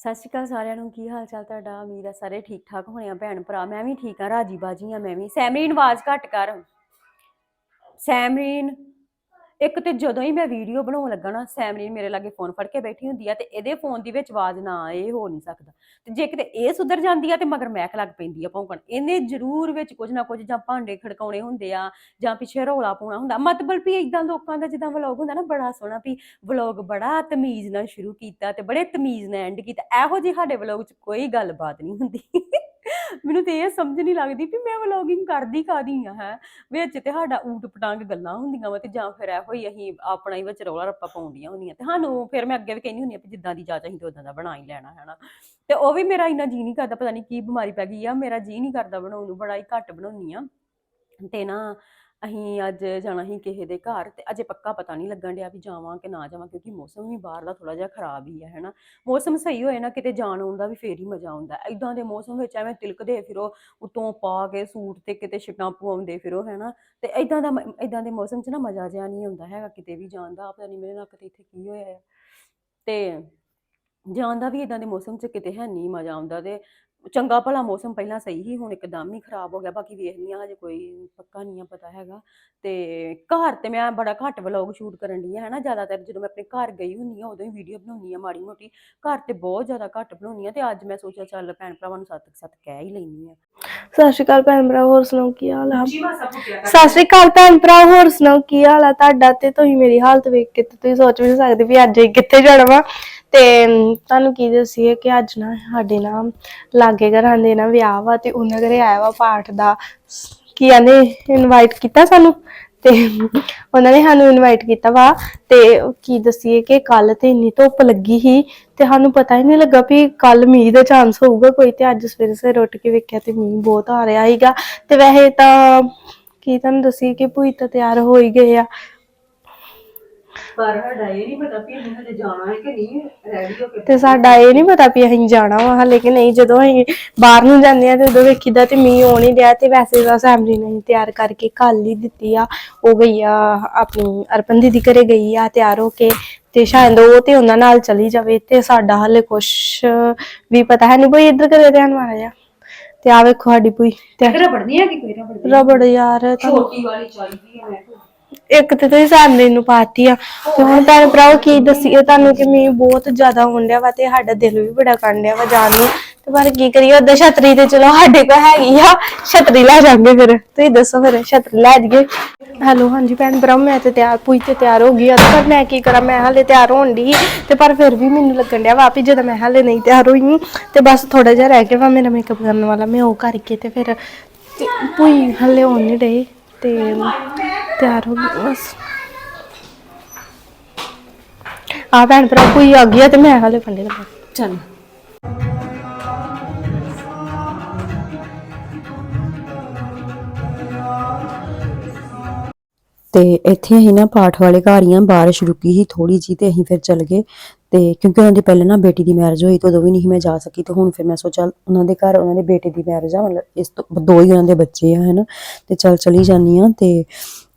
ਸਤਿ ਸ਼੍ਰੀ ਅਕਾਲ ਸਾਰਿਆਂ ਨੂੰ, ਕੀ ਹਾਲ ਚਾਲ ਤੁਹਾਡਾ? ਉਮੀਦ ਆ ਸਾਰੇ ਠੀਕ ਠਾਕ ਹੋਣੇ ਆ ਭੈਣ ਭਰਾ। ਮੈਂ ਵੀ ਠੀਕ ਆ ਰਾਜੀ ਬਾਜੀ ਆ ਮੈਂ ਵੀ। ਸੈਮਰੀਨ, ਆਵਾਜ਼ ਘੱਟ ਕਰ। ਸੈਮਰੀਨ ਇੱਕ ਤੇ ਜਦੋਂ ਹੀ ਮੈਂ ਵੀਡੀਓ ਬਣਾਉਣ ਲੱਗਾ ਨਾ ਸੈਮਰੀ ਮੇਰੇ ਲਾਗੇ ਫੋਨ ਫੜ ਕੇ ਬੈਠੀ ਹੁੰਦੀ ਆ ਤੇ ਇਹਦੇ ਫੋਨ ਦੀ ਵਿੱਚ ਆਵਾਜ਼ ਨਾ ਆਏ ਹੋ ਨਹੀਂ ਸਕਦਾ। ਤੇ ਜੇ ਕਿਤੇ ਇਹ ਸੁਧਰ ਜਾਂਦੀ ਆ ਤੇ ਮਗਰ ਮੈਕ ਲੱਗ ਪੈਂਦੀ ਆ ਭੌਂਕਣ। ਇਹਨੇ ਜ਼ਰੂਰ ਵਿੱਚ ਕੁਝ ਨਾ ਕੁਝ ਜਾਂ ਭਾਂਡੇ ਖੜਕਾਉਣੇ ਹੁੰਦੇ ਆ ਜਾਂ ਪਿੱਛੇ ਰੌਲਾ ਪਾਉਣਾ ਹੁੰਦਾ। ਮਤਲਬ ਵੀ ਇਦਾਂ ਲੋਕਾਂ ਦਾ ਜਿੱਦਾਂ ਵਲੌਗ ਹੁੰਦਾ ਨਾ, ਬੜਾ ਸੋਹਣਾ ਵੀ ਵਲੌਗ ਬੜਾ ਤਮੀਜ਼ ਨਾਲ ਸ਼ੁਰੂ ਕੀਤਾ ਤੇ ਬੜੇ ਤਮੀਜ਼ ਨਾਲ ਐਂਡ ਕੀਤਾ। ਇਹੋ ਜਿਹੇ ਸਾਡੇ ਵਲੌਗ 'ਚ ਕੋਈ ਗੱਲਬਾਤ ਨਹੀਂ ਹੁੰਦੀ। ਮੈਨੂੰ ਤੇ ਇਹ ਸਮਝ ਨਹੀਂ ਲੱਗਦੀ ਵੀ ਮੈਂ ਵਲੌਗਿੰਗ ਕਰਦੀ ਕਾਦੀ ਆ, ਹੈ? ਵਿੱਚ ਤੇ ਸਾਡਾ ਊਟ ਪਟਾਂਗ ਗੱਲਾਂ ਹੁੰਦੀਆਂ ਵਾ ਤੇ ਜਾਂ ਫਿਰ ਇਹੋ ਹੀ ਅਸੀਂ ਆਪਣਾ ਹੀ ਵਿੱਚ ਰੌਲਾ ਰੱਪਾ ਪਾਉਂਦੀਆਂ ਹੁੰਦੀਆਂ ਤੇ ਸਾਨੂੰ ਫਿਰ ਮੈਂ ਅੱਗੇ ਵੀ ਕਹਿੰਦੀ ਹੁੰਦੀ ਆ ਵੀ ਜਿੱਦਾਂ ਦੀ ਜਾਚ ਅਸੀਂ ਤੇ ਉਦਾਂ ਦਾ ਬਣਾ ਹੀ ਲੈਣਾ, ਹੈਨਾ? ਤੇ ਉਹ ਵੀ ਮੇਰਾ ਇੰਨਾ ਜੀ ਨਹੀਂ ਕਰਦਾ, ਪਤਾ ਨਹੀਂ ਕੀ ਬਿਮਾਰੀ ਪੈ ਗਈ ਆ, ਮੇਰਾ ਜੀ ਨਹੀਂ ਕਰਦਾ ਬਣਾਉਣ ਨੂੰ, ਬੜਾ ਹੀ ਘੱਟ ਬਣਾਉਣੀ ਆ। ਤੇ ਨਾ ਅਸੀਂ ਅੱਜ ਜਾਣਾ ਸੀ ਕਿਸੇ ਦੇ ਘਰ ਤੇ ਅਜੇ ਪੱਕਾ ਪਤਾ ਨਹੀਂ ਲੱਗਣ ਡਿਆ ਵੀ ਜਾਵਾਂ ਕਿ ਨਾ ਜਾਵਾਂ ਕਿਉਂਕਿ ਮੌਸਮ ਵੀ ਬਾਹਰ ਦਾ ਥੋੜਾ ਜਿਹਾ ਖਰਾਬ ਹੀ ਹੈ ਹੈਨਾ ਮੌਸਮ ਸਹੀ ਹੋਏ ਨਾ ਕਿਤੇ ਜਾਣ ਆਉਣ ਦਾ ਵੀ ਫੇਰ ਹੀ ਮਜ਼ਾ ਆਉਂਦਾ। ਐਦਾਂ ਦੇ ਮੌਸਮ ਵਿੱਚ ਐਵੇਂ ਤਿਲਕਦੇ ਫਿਰੋ ਉਤੋਂ ਪਾ ਕੇ ਸੂਟ ਤੇ ਕਿਤੇ ਛਿੱਟਾਂ ਪਵਾਉਂਦੇ ਫਿਰੋ ਹੈਨਾ ਤੇ ਐਦਾਂ ਦਾ ਐਦਾਂ ਦੇ ਮੌਸਮ 'ਚ ਨਾ ਮਜ਼ਾ ਜਿਹਾ ਨਹੀਂ ਆਉਂਦਾ ਹੈਗਾ ਕਿਤੇ ਵੀ ਜਾਣ ਦਾ, ਪਤਾ ਨਹੀਂ ਮੇਰੇ ਨਾਲ ਕਿਤੇ ਇੱਥੇ ਕੀ ਹੋਇਆ ਤੇ ਜਾਣ ਦਾ ਵੀ ਇਦਾਂ ਦੇ ਮੌਸਮ 'ਚ ਕਿਤੇ ਹੈ ਨਹੀਂ ਮਜ਼ਾ ਆਉਂਦਾ ਤੇ ਚੰਗਾ ਭਲਾ ਮੌਸਮ ਪਹਿਲਾਂ ਸਹੀ ਹੀ ਹੁਣ ਇੱਕਦਮ ਹੀ ਖਰਾਬ ਹੋ ਗਿਆ। ਬਾਕੀ ਵੇਖਨੀ ਆ ਹਜੇ ਕੋਈ ਪੱਕਾ ਨਹੀਂ ਆ ਪਤਾ ਹੈਗਾ। ਤੇ ਘਰ ਤੇ ਮੈਂ ਬੜਾ ਘੱਟ ਵਲੌਗ ਸ਼ੂਟ ਕਰਨ ਦੀ ਹੈ ਨਾ ਜ਼ਿਆਦਾਤਰ ਜਦੋਂ ਮੈਂ ਆਪਣੇ ਘਰ ਗਈ ਹੁੰਨੀ ਆ ਉਦੋਂ ਹੀ ਵੀਡੀਓ ਬਣਾਉਣੀ ਆ ਮਾੜੀ ਮੋਟੀ। ਘਰ ਤੇ ਬਹੁਤ ਜ਼ਿਆਦਾ ਘੱਟ ਬਣਾਉਣੀ ਆ ਤੇ ਅੱਜ ਮੈਂ ਸੋਚਿਆ ਚੱਲ ਭੈਣ ਭਰਾਵਾਂ ਨੂੰ ਸੱਤ ਸੱਤ ਕਹਿ ਹੀ ਲੈਣੀ ਆ। ਸਤਿ ਸ਼੍ਰੀ ਅਕਾਲ ਭੈਣ ਭਰਾ ਹੋਰ ਸੁਣਾਓ ਕੀ ਹਾਲ ਆ? ਸਤਿ ਸ਼੍ਰੀ ਅਕਾਲ ਭੈਣ ਭਰਾ ਹੋਰ ਸੁਣਾਓ ਕੀ ਹਾਲ ਆ? ਤੁਹਾਡਾ ਤੇ ਤੁਸੀਂ ਮੇਰੀ ਹਾਲਤ ਵੇਖ ਕੇ ਤੇ ਤੁਸੀਂ ਸੋਚ ਵੀ ਨਹੀਂ ਸਕਦੇ ਵੀ ਅੱਜ ਕਿੱਥੇ ਜਾਣਾ ਵਾ। ਤੇ ਤੁਹਾਨੂੰ ਕੀ ਦੱਸੀਏ ਕਿ ਅੱਜ ਨਾ ਸਾਡੇ ਨਾ ਲਾਗੇ ਘਰਾਂ ਦੇ ਨਾ ਵਿਆਹ ਵਾ ਤੇ ਉਹਨਾਂ ਘਰੇ ਆਇਆ ਵਾ ਪਾਠ ਦਾ। ਕੀ ਕਹਿੰਦੇ ਇਨਵਾਈਟ ਕੀਤਾ ਸਾਨੂੰ? ਤੇ ਉਹਨਾਂ ਨੇ ਸਾਨੂੰ ਇਨਵਾਈਟ ਕੀਤਾ ਵਾ। ਤੇ ਕੀ ਦੱਸੀਏ ਕਿ ਕੱਲ ਤੇ ਇੰਨੀ ਧੁੱਪ ਲੱਗੀ ਸੀ ਤੇ ਸਾਨੂੰ ਪਤਾ ਹੀ ਨਹੀਂ ਲੱਗਾ ਵੀ ਕੱਲ ਮੀਂਹ ਦਾ ਚਾਂਸ ਹੋਊਗਾ ਕੋਈ ਤੇ ਅੱਜ ਸਵੇਰੇ ਸਵੇਰੇ ਉੱਠ ਕੇ ਵੇਖਿਆ ਤੇ ਮੀਂਹ ਬਹੁਤ ਆ ਰਿਹਾ ਸੀਗਾ। ਤੇ ਵੈਸੇ ਤਾਂ ਕੀ ਤੁਹਾਨੂੰ ਦੱਸੀਏ ਕਿ ਭੂਈ ਤਾਂ ਤਿਆਰ ਹੋ ਹੀ ਗਏ ਆ। ਪਰ ਸਾਡਾ ਇਹ ਨਹੀਂ ਪਤਾ ਵੀ ਅਸੀਂ ਹਜੇ ਜਾਣਾ ਹੈ ਕਿ ਨਹੀਂ ਰੈਡੀ ਹੋ ਕੇ ਤੇ ਸਾਡਾ ਇਹ ਨਹੀਂ ਪਤਾ ਵੀ ਅਸੀਂ ਜਾਣਾ ਵਾ ਹਾਲੇ ਕਿ ਨਹੀਂ ਜਦੋਂ ਅਸੀਂ ਬਾਹਰ ਨੂੰ ਜਾਂਦੇ ਆ ਤੇ ਉਦੋਂ ਵੇਖੀਦਾ ਤੇ ਮੀਂਹ ਆਉਣ ਹੀ ਡਿਆ ਤੇ ਵੈਸੇ ਤਾਂ ਸੈਮਰੀ ਨੇ ਤਿਆਰ ਕਰਕੇ ਕੱਲ ਹੀ ਦਿੱਤੀ ਆ। ਉਹ ਗਈ ਆ ਆਪਣੀ ਅਰਪਨ ਦੀਦੀ ਘਰੇ ਗਈ ਆ ਤਿਆਰ ਹੋ ਕੇ ਤੇ ਸ਼ਾਇਦ ਉਹ ਤੇ ਉਹਨਾਂ ਨਾਲ ਚਲੀ ਜਾਵੇ ਤੇ ਸਾਡਾ ਹਾਲੇ ਕੁਛ ਵੀ ਪਤਾ ਹੈ ਨਹੀਂ ਕੋਈ ਇੱਧਰ ਕਰੇ ਧਿਆਨ ਮਾਰਾ ਜਾ ਤੇ ਆ ਵੇਖੋ ਸਾਡੀ ਭੂਈ ਤੇ ਰਬੜ ਨਹੀਂ ਹੈਗੀ ਕੋਈ ਰਬੜ ਰਬੜ ਯਾਰ ਤੁਹਾਨੂੰ ਛੋਟੀ ਵਾਲੀ ਚਾਹੀਦੀ ਹੈ ਮੈਂ। ਇੱਕ ਤੇ ਤੁਸੀਂ ਸੈਮਰੀ ਨੂੰ ਪਾਤੀ ਆ। ਤੇ ਹੁਣ ਭੈਣ ਭਰਾਓ, ਕੀ ਦੱਸੀਏ ਤੁਹਾਨੂੰ ਕਿ ਮੀਂਹ ਬਹੁਤ ਜ਼ਿਆਦਾ ਹੋਣ ਡਿਆ ਵਾ ਤੇ ਸਾਡਾ ਦਿਲ ਵੀ ਬੜਾ ਕਰਨ ਡਿਆ ਵਾ ਜਾਣ ਨੂੰ। ਤੇ ਪਰ ਕੀ ਕਰੀਏ ਉਹਦਾ ਛਤਰੀ ਤੇ ਚਲੋ ਸਾਡੇ ਕੋਲ ਹੈਗੀ ਆ। ਛਤਰੀ ਲੈ ਜਾਾਂਗੇ ਫਿਰ। ਤੁਸੀਂ ਦੱਸੋ ਫਿਰ, ਛਤਰੀ ਲੈ ਜਾਈਏ। ਹੈਲੋ, ਹਾਂਜੀ ਭੈਣ ਭਰਾ ਮੈਂ ਤੇ ਤਿਆਰ ਪੂਈ ਤੇ ਤਿਆਰ ਹੋ ਗਈ ਆ। ਤੇ ਪਰ ਮੈਂ ਕੀ ਕਰਾਂ, ਮੈਂ ਹਾਲੇ ਤਿਆਰ ਹੋਣ ਦੀ ਤੇ ਪਰ ਫਿਰ ਵੀ ਮੈਨੂੰ ਲੱਗਣ ਡਿਆ ਵਾ ਵੀ ਜਦੋਂ ਮੈਂ ਹਾਲੇ ਨਹੀਂ ਤਿਆਰ ਹੋਈ ਤੇ ਬਸ ਥੋੜਾ ਜਿਹਾ ਰਹਿ ਗਿਆ ਵਾ ਮੇਰਾ ਮੇਕਅਪ ਕਰਨ ਵਾਲਾ। ਮੈਂ ਉਹ ਕਰਕੇ ਤੇ ਫਿਰ ਤੇ ਹਲੇ ਹੋਣ ਨਹੀਂ ਡਈ। ਤੇ ਤਿਆਰ ਹੋ ਗਈ, ਬਸ। ਆ ਭੈਣ ਭਰਾ ਕੋਈ ਆ ਗਿਆ ਤੇ ਮੈਂ ਹਾਲੇ ਫੰਡੇ ਲੱਗਾ ਚੱਲ। ਤੇ ਇੱਥੇ ਅਸੀਂ ਨਾ ਪਾਠ ਵਾਲੇ ਘਰ ਹੀ ਆ, ਬਾਰਿਸ਼ ਰੁਕੀ ਸੀ ਥੋੜੀ ਜੀ ਤੇ ਅਸੀਂ ਫਿਰ ਚੱਲ ਗਏ। ਤੇ ਕਿਉਂਕਿ ਉਹਨਾਂ ਦੀ ਪਹਿਲਾਂ ਨਾ ਬੇਟੀ ਦੀ ਮੈਰਿਜ ਹੋਈ ਤੇ ਉਦੋਂ ਵੀ ਨਹੀਂ ਮੈਂ ਜਾ ਸਕੀ ਤੇ ਹੁਣ ਫਿਰ ਮੈਂ ਸੋਚਿਆ ਉਹਨਾਂ ਦੇ ਘਰ, ਉਹਨਾਂ ਦੇ ਬੇਟੇ ਦੀ ਮੈਰਿਜ ਆ, ਮਤਲਬ ਇਸ ਤੋਂ ਦੋ ਹੀ ਉਹਨਾਂ ਦੇ ਬੱਚੇ ਆ, ਹਨਾ? ਤੇ ਚੱਲ ਚਲੀ ਜਾਂਦੀ ਆ ਤੇ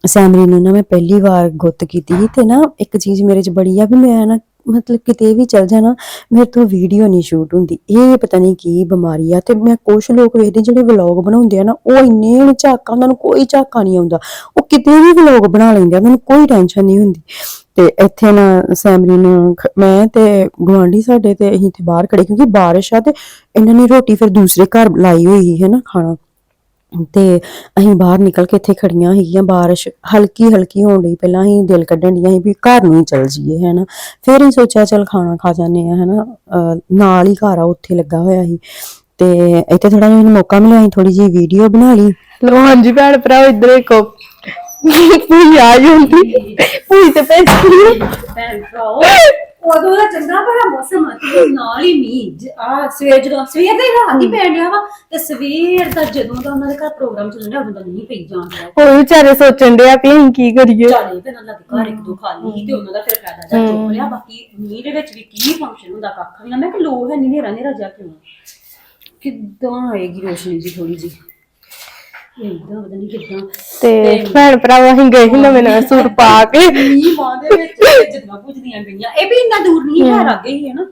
ਸੈਮਰੀ ਨੂੰ ਨਾ ਮੈਂ ਪਹਿਲੀ ਵਾਰ ਗੁੱਤ ਕੀਤੀ ਤੇ ਨਾ ਇੱਕ ਚੀਜ਼ ਮੇਰੇ 'ਚ ਬੜੀ ਆ ਵੀ ਮੈਂ ਨਾ ਮਤਲਬ ਕਿਤੇ ਵੀ ਚਲ ਜਾਣਾ, ਮੇਰੇ ਤੋਂ ਵੀਡੀਓ ਨਹੀਂ ਸ਼ੂਟ ਹੁੰਦੀ। ਇਹ ਪਤਾ ਨਹੀਂ ਕੀ ਬਿਮਾਰੀ ਆ, ਤੇ ਮੈਂ ਕੁਝ ਲੋਕ ਵੇਖਦੇ ਜਿਹੜੇ ਵਲੌਗ ਬਣਾਉਂਦੇ ਆ ਨਾ, ਉਹ ਇੰਨੇ ਝਾਕਾ ਉਹਨਾਂ ਨੂੰ ਕੋਈ ਝਾਕਾ ਨਹੀਂ ਆਉਂਦਾ। ਉਹ ਕਿਤੇ ਵੀ ਵਲੌਗ ਬਣਾ ਲੈਂਦੇ ਆ ਉਹਨਾਂ ਨੂੰ ਕੋਈ ਟੈਨਸ਼ਨ ਨਹੀਂ ਹੁੰਦੀ। ਤੇ ਇੱਥੇ ਨਾ ਸੈਮਰੀ ਨੂੰ ਮੈਂ ਤੇ ਗੁਆਂਢੀ ਸਾਡੇ ਤੇ ਅਸੀਂ ਤੇ ਬਾਹਰ ਖੜੇ, ਕਿਉਂਕਿ ਬਾਰਿਸ਼ ਆ ਤੇ ਇਹਨਾਂ ਨੇ ਰੋਟੀ ਫਿਰ ਦੂਸਰੇ ਘਰ ਲਾਈ ਹੋਈ ਹੈ ਨਾ ਖਾਣਾ। ਤੇ ਅਸੀਂ ਬਾਹਰ ਨਿਕਲ ਕੇ ਇੱਥੇ ਖੜੀਆਂ ਹੈਗੀਆਂ, ਬਾਰਿਸ਼ ਹਲਕੀ ਹਲਕੀ ਹੋਣ ਲਈ ਪਹਿਲਾਂ ਅਸੀਂ ਦਿਲ ਕੱਢਣ ਦੀਆਂ ਸੀ ਵੀ ਘਰ ਨੂੰ ਹੀ ਚਲ ਜਾਈਏ, ਹੈਨਾ। ਫਿਰ ਹੀ ਸੋਚਿਆ, ਚਲ ਖਾਣਾ ਖਾ ਜਾਂਦੇ ਆ ਹੈਨਾ। ਨਾਲ ਹੀ ਘਰ ਆ, ਉੱਥੇ ਲੱਗਾ ਹੋਇਆ ਸੀ। ਤੇ ਇੱਥੇ ਥੋੜਾ ਜਿਹਾ ਮੌਕਾ ਮਿਲਿਆ, ਅਸੀਂ ਥੋੜੀ ਜਿਹੀ ਵੀਡੀਓ ਬਣਾ ਲਈ। ਲੋ ਹਾਂਜੀ ਭੈਣ ਭਰਾ ਇੱਧਰ ਦੇਖੋ। ਪੂਈ ਆ ਜਾਂਦੀ। ਪੂਈ ਤੇ ਪੈਸੀ ਭੈਣ ਭਰਾਓ। ਉਦੋਂ ਦਾ ਚੰਗਾ ਭਲਾ ਮੌਸਮ ਆ ਤੇ ਨਾਲ ਹੀ ਮੀਂਹ ਆ ਸਵੇਰ ਜਦੋਂ ਸਵੇਰ ਦਾ ਹੀ ਰਾਤ ਹੀ ਪੈਣ ਡਿਆ ਵਾ ਤੇ ਸਵੇਰ ਦਾ ਜਦੋਂ ਦਾ ਉਹਨਾਂ ਦੇ ਘਰ ਪ੍ਰੋਗਰਾਮ ਚੱਲਣ ਡਿਆ ਉਦੋਂ ਦਾ ਨਹੀਂ ਪਈ ਜਾਣ ਡਿਆ। ਉਹ ਵਿਚਾਰੇ ਸੋਚਣ ਡਿਆ ਵੀ ਅਸੀਂ ਕੀ ਕਰੀਏ। ਚਾਲੇ ਤੇ ਨਾਲ ਲੱਗ ਘਰ ਇੱਕ ਦੋ ਖਾਲੀ ਤੇ ਉਹਨਾਂ ਦਾ ਫਿਰ ਫਾਇਦਾ ਜਾ ਚੁੱਕ ਲਿਆ ਬਾਕੀ ਮੀਂਹ ਦੇ ਵਿੱਚ ਵੀ ਕੀ ਫੰਕਸ਼ਨ ਹੁੰਦਾ ਕੱਖ ਵੀ ਨਾ। ਮੈਂ ਕਿ ਲੋ ਹੈ ਨਹੀਂ ਨੇਰਾ ਨੇਰਾ ਜਾ ਕਿਉਂ? ਕਿੱਦਾਂ ਆਏਗੀ ਰੋਸ਼ਨੀ ਜੀ ਥੋੜੀ ਜੀ ਇਦਾਂ ਪਤਾ ਨਹੀਂ ਕਿੱਦਾਂ। ਤੇ ਭੈਣ ਭਰਾ ਅਸੀਂ ਗਏ ਸੀ ਨਵੇਂ ਨਵੇਂ ਸੂਟ ਪਾ ਕੇ। ਮੀਂਹ ਮਾਂ ਦੇ ਵਿੱਚ ਜਿੰਨਾ ਪੁੱਜਦੀਆਂ ਗਈਆਂ ਇਹ ਵੀ ਇੰਨਾ ਦੂਰ ਨਹੀਂ ਹੈ ਲੱਗੇ ਹੀ ਹੈ ਨਾ।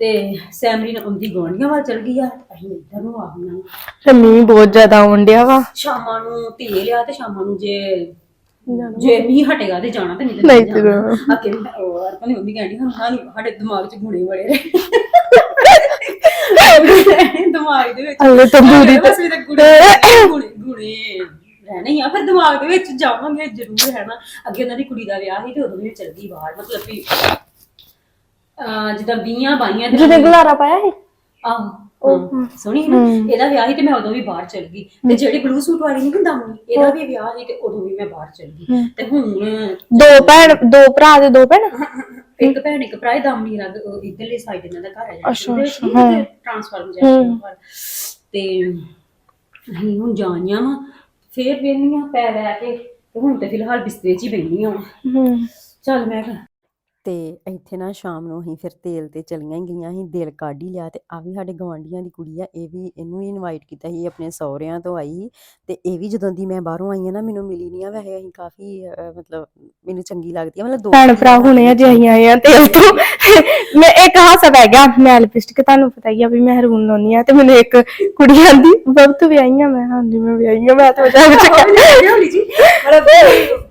ਤੇ ਸੈਮਰੀ ਨੇ ਆਉਂਦੀ ਗਵਾਂਢੀਆਂ ਵੱਲ ਚਲ ਗਈ ਆ। ਅਸੀਂ ਇੱਧਰ ਨੂੰ ਆ ਗਈਆਂ। ਮੀਂਹ ਬਹੁਤ ਜ਼ਿਆਦਾ ਆਉਣ ਡਿਆ ਵਾ। ਸ਼ਾਮਾਂ ਨੂੰ ਧੀਏ ਲਿਆ ਤੇ ਸ਼ਾਮਾਂ ਨੂੰ ਜੇ ਜੇ ਮੀਂਹ ਹਟੇਗਾ ਤੇ ਜਾਣਾ ਤੇ ਨਹੀਂ ਤੇ ਨਹੀਂ ਤੇ ਜਾਣਾ। ਅੱਗੇ ਮੈਂ ਉਹ ਅਰਪਾ ਨੇ ਹੁੰਦੀ ਕਹਿੰਦੀ ਸਾਨੂੰ ਸਾਡੇ ਦਿਮਾਗ 'ਚ ਗੁਣੇ ਬੜੇ ਰਹੇ। ਦਿਮਾਗ ਦੇ ਵਿੱਚ। ਹਲੇ ਤੰਦੂਰੀ ਬਸ ਵੀ ਤਾਂ ਗੁਣੇ ਗੁਣੇ ਗੁਣੇ ਰਹਿਣੇ ਹੀ ਆ ਫਿਰ ਦਿਮਾਗ ਦੇ ਵਿੱਚ ਜਾਵਾਂਗੇ ਜ਼ਰੂਰ ਹੈ ਨਾ ਅੱਗੇ ਉਹਨਾਂ ਦੀ ਕੁੜੀ ਦਾ ਵਿਆਹ ਸੀ ਤੇ ਉਦੋਂ ਵੀ ਉਹ ਚਲ ਗਈ ਬਾਹਰ ਮਤਲਬ ਵੀ ਅਹ ਜਿੱਦਾਂ 20 ਬਾਈਆਂ ਦੇ ਜਿਹਨੇ ਗੁਲਾਰਾ ਪਾਇਆ ਸੀ? ਆਹੋ। ਹਾਂ, ਸੋਹਣੀ ਨਾ? ਇਹਦਾ ਵਿਆਹ ਸੀ ਤੇ ਮੈਂ ਉਦੋਂ ਵੀ ਬਾਹਰ ਚਲ ਗਈ। ਤੇ ਜਿਹੜੀ ਬਲੂ ਸੂਟ ਵਾਲੀ ਨਹੀਂ ਹੁੰਦਾ ਮਨੀ ਇਹਦਾ ਵੀ ਵਿਆਹ ਸੀ ਤੇ ਉਦੋਂ ਵੀ ਮੈਂ ਬਾਹਰ ਚਲ ਗਈ। ਤੇ ਹੁਣ ਦੋ ਭੈਣ ਦੋ ਭਰਾ ਤੇ ਦੋ ਭੈਣ? ਇੱਕ ਭੈਣ ਇੱਕ ਭਰਾ ਦਾਮਨੀ ਲੱਗ ਉਹ ਇਧਰਲੇ ਸਾਈਡ ਇਹਨਾਂ ਦਾ ਘਰ ਹੈ ਅੱਛਾ, ਜਿਹੜਾ ਟ੍ਰਾਂਸਫਾਰਮ ਜਿਹਾ ਤੇ ਅਸੀਂ ਹੁਣ ਜਾਣੀਆਂ ਵਾ ਫੇਰ ਵੇਖਣੀਆਂ ਪੈ ਲੈ ਕੇ। ਤੇ ਹੁਣ ਤੇ ਫਿਲਹਾਲ ਬਿਸਤਰੇ 'ਚ ਹੀ ਵਾਂ। ਹੂੰ। ਚੱਲ ਮੈਂ ਕਿਹਾ ਤੇ ਇੱਥੇ ਨਾ ਸ਼ਾਮ ਨੂੰ ਅਸੀਂ ਫਿਰ ਤੇਲ ਤੇ ਚਲੀਆਂ ਹੀ ਗਈਆਂ ਸੀ ਦਿਲ ਕੱਢ ਹੀ ਲਿਆ ਤੇ ਆ ਵੀ ਸਾਡੇ ਗਵਾਂਢੀਆਂ ਦੀ ਕੁੜੀ ਆ ਇਹ ਵੀ ਇਹਨੂੰ ਇਨਵਾਈਟ ਕੀਤਾ ਸੀ ਆਪਣੇ ਸਹੁਰਿਆਂ ਤੋਂ ਆਈ ਸੀ ਤੇ ਇਹ ਵੀ ਜਦੋਂ ਦੀ ਮੈਂ ਬਾਹਰੋਂ ਆਈ ਆ ਨਾ ਮੈਨੂੰ ਮਿਲੀ ਨਹੀਂ ਆ ਵੈਸੇ ਅਸੀਂ ਕਾਫੀ ਅਹ, ਮਤਲਬ ਮੈਨੂੰ ਚੰਗੀ ਲੱਗਦੀ ਆ ਮਤਲਬ ਦੋ ਭੈਣ ਭਰਾ ਹੁਣੇ ਅਜੇ ਅਸੀਂ ਆਏ ਆ ਤੇਲ ਤੋਂ। ਮੈਂ ਇੱਕ ਹਾਸਾ ਪੈ ਗਿਆ ਮੈਂ ਲਿਪਸਟਿਕ ਤੁਹਾਨੂੰ ਪਤਾ ਹੀ ਆ ਵੀ ਮੈਂ ਹਰੂਨ ਲਾਉਣੀ ਆ ਤੇ ਮੈਨੂੰ ਇੱਕ ਕੁੜੀ ਆਂਦੀ ਬਬ ਤੂੰ ਵਿਆਹੀ ਆ ਮੈਂ ਹਾਂਜੀ ਮੈਂ ਵਿਆਹੀ ਆ ਮੈਂ ਤਾਂ ਵਜਾ ਵਿੱਚ ਹੋਲੀ ਜੀ। ਮਤਲਬ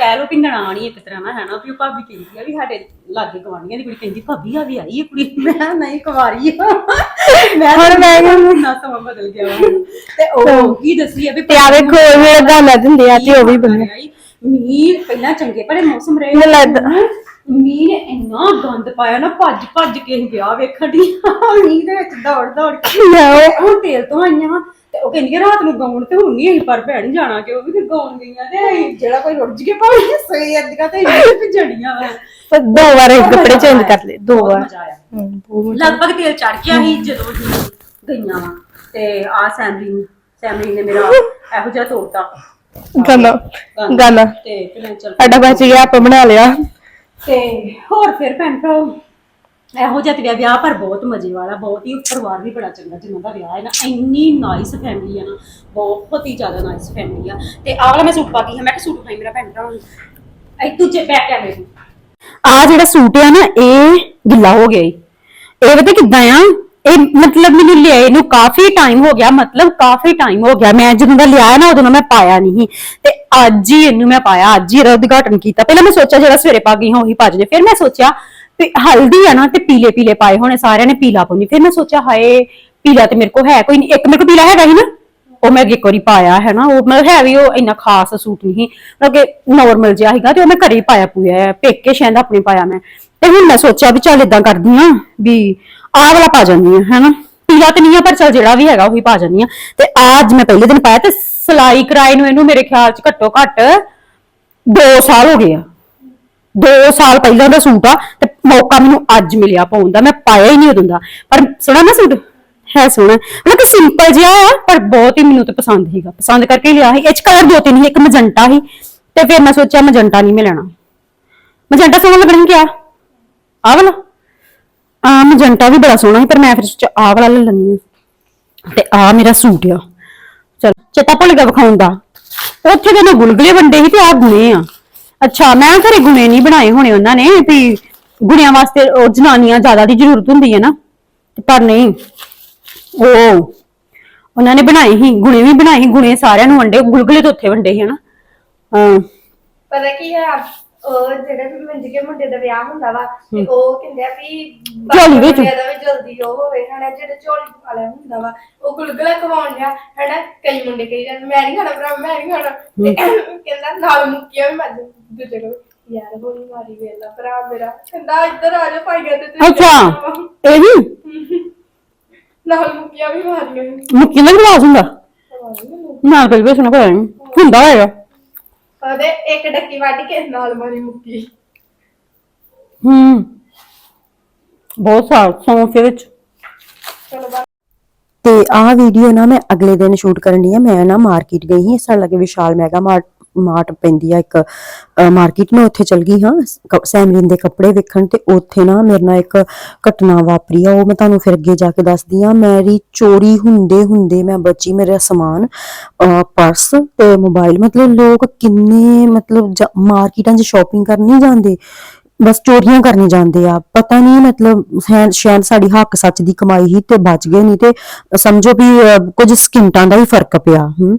ਕਹਿ ਲੋ ਪਿੰਗਣਾ ਆਣੀ ਇੱਕ ਤਰ੍ਹਾਂ ਨਾਲ ਹੈ ਨਾ ਵੀ ਉਹ ਭਾਬੀ ਕਹਿੰਦੀ ਆ ਵੀ ਸਾਡੇ ਲਾਗੇ ਗਵਾਂਢੀਆਂ ਦੀ ਕੁੜੀ ਕਹਿੰਦੀ ਭਾਬੀ ਆ ਵੀ ਆਈ ਹੈ ਕੁੜੀ? ਮੈਂ ਕਿਹਾ ਨਹੀਂ ਕੁਵਾਰੀ ਆ। ਮੈਂ ਹੁਣ ਮੈਂ ਨਾ ਸਮਾਂ ਬਦਲ ਗਿਆ ਵਾ। ਤੇ ਉਹ ਕੀ ਦੱਸੀ ਆ ਵੀ ਤੇ ਆ ਵੇਖੋ ਮੇਰੇ ਗਾਣਾ ਦਿੰਦੇ ਆ ਤੇ ਉਹ ਵੀ ਬੰਨੇ ਮੀਂਹ ਪਹਿਲਾਂ ਚੰਗੇ ਭਲੇ ਮੌਸਮ ਰਹੇ। ਮੈਨੂੰ ਲੱਗਦਾ- ਮੀਂਹ ਨੇ ਇੰਨਾ ਗੰਦ ਪਾਇਆ ਨਾ ਭੱਜ ਭੱਜ ਕੇ ਅਸੀਂ ਵਿਆਹ ਵੇਖਣ ਦੀ ਮੀਂਹ ਦੇ ਵਿੱਚ ਦੌੜ ਦੌੜ ਕੇ। ਉਹ- ਹੁਣ ਤੇਲ ਤੋਂ ਆਈਆਂ ਵਾਂ ਤੇ ਉਹ ਕਹਿੰਦੀ ਰਾਤ ਨੂੰ ਗਾਉਣ ਤੇ ਹੁਣ ਨਹੀਂ ਅਸੀਂ ਪਰ ਭੈਣ ਜਾਣਾ ਕਿ ਉਹ ਵੀ ਤੇ ਗਾਉਣ ਗਈਆਂ ਤੇ ਅਸੀਂ ਜਿਹੜਾ ਕੋਈ ਰੁੱਝ ਕੇ ਪਾਉਣੀ ਸਹੀ ਅੱਧੀਆਂ ਤੇ ਇਹ ਵੀ ਜੜੀਆਂ ਵਾ। ਪਰ ਦੋ ਵਾਰ ਕੱਪੜੇ ਚੇਂਜ ਕਰ ਲਏ ਦੋ ਬਹੁਤ ਵਾਰ। ਮਜ਼ਾ ਆਇਆ। ਹੂੰ, ਬਹੁਤ ਮਜ਼ਾ। ਲਗਭਗ ਤੇਲ ਚੜ ਗਿਆ ਸੀ ਜਦੋਂ ਅਸੀਂ ਗਈਆਂ ਵਾ ਤੇ ਆ ਸੈਮਰੀ ਸੈਮਰੀ ਨੇ ਮੇਰਾ ਇਹੋ ਜਿਹਾ ਤੋੜਤਾ। ਗਾਣਾ ਗਾਣਾ ਤੇ ਫਿਰ ਮੈਂ ਚੱਲ ਸਾਡਾ ਬਚ ਗਿਆ ਆਪਾਂ ਬਣਾ ਲਿਆ। ਤੇ ਹੋਰ ਫਿਰ ਭੈਣ ਭਰਾ, ਇਹੋ ਜਿਹਾ ਤੇ ਵਿਆਹ- ਵਿਆਹ ਪਰ ਬਹੁਤ ਮਜ਼ੇ ਵਾਲਾ, ਬਹੁਤ ਹੀ ਪਰਿਵਾਰ ਵੀ ਬੜਾ ਚੰਗਾ ਜਿਨ੍ਹਾਂ ਦਾ ਵਿਆਹ ਹੈ ਨਾ, ਇੰਨੀ ਨਾਈਸ ਫੈਮਿਲੀ ਹੈ ਨਾ, ਬਹੁਤ ਹੀ ਜ਼ਿਆਦਾ ਨਾਈਸ ਫੈਮਿਲੀ ਆ। ਤੇ ਆਹ ਵਾਲਾ ਮੈਂ ਸੂਟ ਪਾ ਗਈ ਹਾਂ, ਮੈਂ ਕਿ ਸੂਟ ਪਾਈ ਮੇਰਾ ਭੈਣ ਭਰਾ ਨੂੰ। ਇਹ ਦੂਜੇ ਬੈਕ ਕੈਮਰੇ ਨੂੰ ਆ ਜਿਹੜਾ ਸੂਟ ਆ ਨਾ, ਇਹ ਗਿੱਲਾ ਹੋ ਗਿਆ ਈ। ਇਹ ਪਤਾ ਕਿੱਦਾਂ ਆ? ਇਹ ਮਤਲਬ ਮੈਨੂੰ ਲਿਆਏ ਨੂੰ ਕਾਫੀ ਟਾਈਮ ਹੋ ਗਿਆ, ਮਤਲਬ ਕਾਫੀ ਟਾਈਮ ਹੋ ਗਿਆ। ਮੈਂ ਜਦੋਂ ਦਾ ਲਿਆਇਆ ਨਾ, ਉਦੋਂ ਦਾ ਮੈਂ ਪਾਇਆ ਨਹੀਂ ਤੇ ਅੱਜ ਹੀ ਇਹਨੂੰ ਮੈਂ ਪਾਇਆ, ਅੱਜ ਹੀ ਇਹਦਾ ਉਦਘਾਟਨ ਕੀਤਾ। ਪਹਿਲਾਂ ਮੈਂ ਸੋਚਿਆ ਜਿਹੜਾ ਸਵੇਰੇ ਪਾ ਗਈ ਹਾਂ, ਉਹੀ ਪਾ ਜੇ ਫਿਰ ਮੈਂ ਸੋਚਿਆ ਵੀ ਹਲਦੀ ਆ ਨਾ, ਤੇ ਪੀਲੇ ਪੀਲੇ ਪਾਏ ਹੋਣੇ, ਸਾਰਿਆਂ ਨੇ ਪੀਲਾ ਪਾਉਣੀ। ਫਿਰ ਮੈਂ ਸੋਚਿਆ, ਹਾਏ, ਪੀਲਾ ਤੇ ਮੇਰੇ ਕੋਲ ਹੈ ਕੋਈ ਨਹੀਂ ਇੱਕ ਮੇਰੇ ਕੋਲ ਪੀਲਾ ਹੈਗਾ ਸੀ ਨਾ, ਉਹ ਮੈਂ ਇੱਕ ਵਾਰੀ ਪਾਇਆ ਹੈ ਨਾ। ਉਹ ਮਤਲਬ ਹੈ ਵੀ ਉਹ ਇੰਨਾ ਖਾਸ ਸੂਟ ਨਹੀਂ ਮਤਲਬ ਕਿ ਨਾਰਮਲ ਜਿਹਾ ਸੀਗਾ ਤੇ ਉਹ ਮੈਂ ਘਰੇ ਪਾਇਆ ਪੂਆ ਹੈ। ਪੇਕੇ ਸ਼ਾਇਦ ਆਪਣੇ ਪਾਇਆ ਮੈਂ। ਤੇ ਹੁਣ ਮੈਂ ਸੋਚਿਆ ਵੀ ਚੱਲ ਇਦਾਂ ਕਰਦੀ ਆ ਵੀ ਆਹ ਵਾਲਾ ਪਾ ਜਾਂਦੀ ਹਾਂ, ਹੈਨਾ? ਪੀਲਾ ਤੇ ਨਹੀਂ ਆ, ਪਰ ਚੱਲ ਜਿਹੜਾ ਵੀ ਹੈਗਾ ਉਹੀ ਪਾ ਜਾਂਦੀ ਆ ਤੇ ਅੱਜ ਮੈਂ ਪਹਿਲੇ ਦਿਨ ਪਾਇਆ ਤੇ ਸਲਾਈ ਕਰਾਈ ਨੂੰ ਇਹਨੂੰ ਮੇਰੇ ਖਿਆਲ ਚ ਘੱਟੋ ਘੱਟ 2 ਸਾਲ ਹੋ ਗਏ ਆ। 2 ਸਾਲ ਪਹਿਲਾਂ ਦਾ ਸੂਟ ਆ ਤੇ ਮੌਕਾ ਮੈਨੂੰ ਅੱਜ ਮਿਲਿਆ ਪਾਉਣ ਦਾ। ਮੈਂ ਪਾਇਆ ਹੀ ਨਹੀਂ ਉਦੋਂ ਦਾ। ਪਰ ਸੋਹਣਾ ਨਾ ਸੂਟ? ਹੈ ਸੋਹਣਾ। ਮਤਲਬ ਕਿ ਸਿੰਪਲ ਜਿਹਾ ਆ, ਪਰ ਬਹੁਤ ਹੀ ਮੈਨੂੰ ਤਾਂ ਪਸੰਦ ਸੀਗਾ। ਪਸੰਦ ਕਰਕੇ ਲਿਆ ਸੀ। ਇਹ ਚ ਕਲਰ ਦੋ ਤਿੰਨ ਸੀ, ਇੱਕ ਮਜੰਟਾ ਸੀ। ਤੇ ਫਿਰ ਮੈਂ ਸੋਚਿਆ ਮਜੰਟਾ ਨਹੀਂ ਮੈਂ ਲੈਣਾ। ਮਜੰਟਾ ਸੋਹਣਾ ਲੱਗਣਾ ਕਿਆ? ਆਹ ਵਾਲਾ? ਆ ਮਜੰਟਾ ਵੀ ਬੜਾ ਸੋਹਣਾ ਸੀ, ਪਰ ਮੈਂ ਫਿਰ ਸੋਚਿਆ, ਆਹ ਵਾਲਾ ਲੈ ਲੈਣੀ ਆ ਤੇ ਆ ਮੇਰਾ ਸੂਟ ਆ। ਚਲ, ਚੇਤਾ ਭੁੱਲ ਗਿਆ ਵਿਖਾਉਣ ਦਾ। ਉੱਥੇ ਦੇ ਨਾ ਗੁਲਗੁਲੇ ਵੰਡੇ ਸੀ ਤੇ ਆ ਗੁਣੇ ਆ। ਅੱਛਾ, ਮੈਂ ਘਰੇ ਗੁਣੇ ਨਹੀਂ ਬਣਾਏ ਹੋਣੇ ਉਹਨਾਂ ਨੇ, ਵੀ ਗੁਣਿਆਂ ਵਾਸਤੇ ਉਹ ਜਨਾਨੀਆਂ ਜ਼ਿਆਦਾ ਦੀ ਜ਼ਰੂਰਤ ਹੁੰਦੀ ਹੈ ਨਾ। ਪਰ ਨਹੀਂ, ਉਹ ਉਹਨਾਂ ਨੇ ਬਣਾਏ ਸੀ, ਗੁਣੇ ਵੀ ਬਣਾਏ ਸੀ, ਗੁਣੇ ਸਾਰਿਆਂ ਨੂੰ ਵੰਡੇ, ਗੁਲਗੁਲੇ ਤਾਂ ਉੱਥੇ ਵੰਡੇ ਸੀ ਹਨਾ। ਹਾਂ। ਪਤਾ ਕੀ ਹੈ ਉਹ ਜਿਹੜੇ ਵੀ ਮੰਜ ਕੇ ਮੁੰਡੇ ਦਾ ਵਿਆਹ ਹੁੰਦਾ ਵਾ ਤੇ ਉਹ ਕਹਿੰਦੇ ਆ ਵੀ ਝੋਲੀ ਵਿੱਚ। ਵੀ ਜਲਦੀ ਉਹ ਹੋਵੇ ਹਨਾ ਜਿਹੜੇ ਝੋਲੀ ਵਾਲਾ ਹੁੰਦਾ ਵਾ ਉਹ ਗੁਲਗੁਲਾ ਖਵਾਉਣ ਡਿਆ ਹਨਾ ਕਈ ਮੁੰਡੇ ਕਹੀ ਜਾਂਦੇ ਮੈਂ ਨਹੀਂ ਖਾਣਾ ਭਰਾ ਮੈਂ ਨਹੀਂ ਖਾਣਾ। ਤੇ ਕਹਿੰਦਾ ਨਾਲ ਮੁੱਕੀਆਂ ਵੀ ਮੱਝ ਦੂਜੇ ਕੋਲ। ਯਾਰ ਹੋਣੀ ਮਾਰੀ ਵੇਲਾ ਭਰਾ ਮੇਰਾ। ਕਹਿੰਦਾ ਇੱਧਰ ਆ ਜਾ ਭਾਈਆਂ ਤੇ ਤੁਸੀਂ ਅੱਛਾ ਇਹ ਵੀ? ਨਾਲ ਮੁੱਕੀਆਂ ਵੀ ਮਾਰੀਆਂ ਮੁੱਕੀ ਦਾ ਗਲਾਸ ਹੁੰਦਾ? ਨਾਲ ਹੈਗਾ ਉਹਦੇ ਇੱਕ ਡੱਕੀ ਵੱਢ ਕੇ ਨਾਲ ਮਾਰੀ ਮੁੱਕੀ। ਹੂੰ। ਬਹੁਤ ਸਾਲ ਸੌਂਫ ਦੇ ਵਿੱਚ। ਚਲੋ ਬਸ। ਤੇ ਆਹ ਵੀਡੀਓ ਨਾ ਮੈਂ ਅਗਲੇ ਦਿਨ ਸ਼ੂਟ ਕਰਨ ਦੀ ਆ ਮੈਂ ਨਾ ਮਾਰਕੀਟ ਗਈ ਸੀ ਸਾਡੇ ਲਾਗੇ ਵਿਸ਼ਾਲ ਮੈਗਾ ਮਾਰਟ ਮਾਰਟ ਪੈਂਦੀ ਆ ਇੱਕ ਮਾਰਕੀਟ ਮੈਂ ਉੱਥੇ ਚਲ ਗਈ ਹਾਂ, ਕ- ਸੈਮਰਿਨ ਦੇ ਕੱਪੜੇ ਵੇਖਣ ਤੇ ਉੱਥੇ ਨਾ ਮੇਰੇ ਨਾਲ ਇੱਕ ਘਟਨਾ ਵਾਪਰੀ ਆ, ਉਹ ਮੈਂ ਤੁਹਾਨੂੰ ਫਿਰ ਅੱਗੇ ਜਾ ਕੇ ਦੱਸਦੀ ਆ ਮੇਰੀ ਚੋਰੀ ਹੁੰਦੇ ਹੁੰਦੇ ਮੈਂ ਬਚੀ ਮੇਰਾ ਸਮਾਨ ਪਰਸ ਤੇ ਮੋਬਾਈਲ ਮਤਲਬ ਲੋਕ ਕਿੰਨੇ, ਮਤਲਬ ਮਾਰਕੀਟਾਂ 'ਚ ਸ਼ਾਪਿੰਗ ਕਰਨ ਨਹੀਂ ਜਾਂਦੇ, ਬਸ ਚੋਰੀਆਂ ਕਰਨੀ ਜਾਂਦੇ ਆ। ਪਤਾ ਨਹੀਂ, ਮਤਲਬ ਸ਼ਾਇਦ ਸਾਡੀ ਹੱਕ ਸੱਚ ਦੀ ਕਮਾਈ ਹੀ ਤੇ ਬਚ ਗਏ ਨਹੀਂ ਤੇ ਸਮਝੋ ਵੀ ਕੁਝ ਸਕਿੰਟਾਂ ਦਾ ਹੀ ਫ਼ਰਕ ਪਿਆ, ਹੂੰ।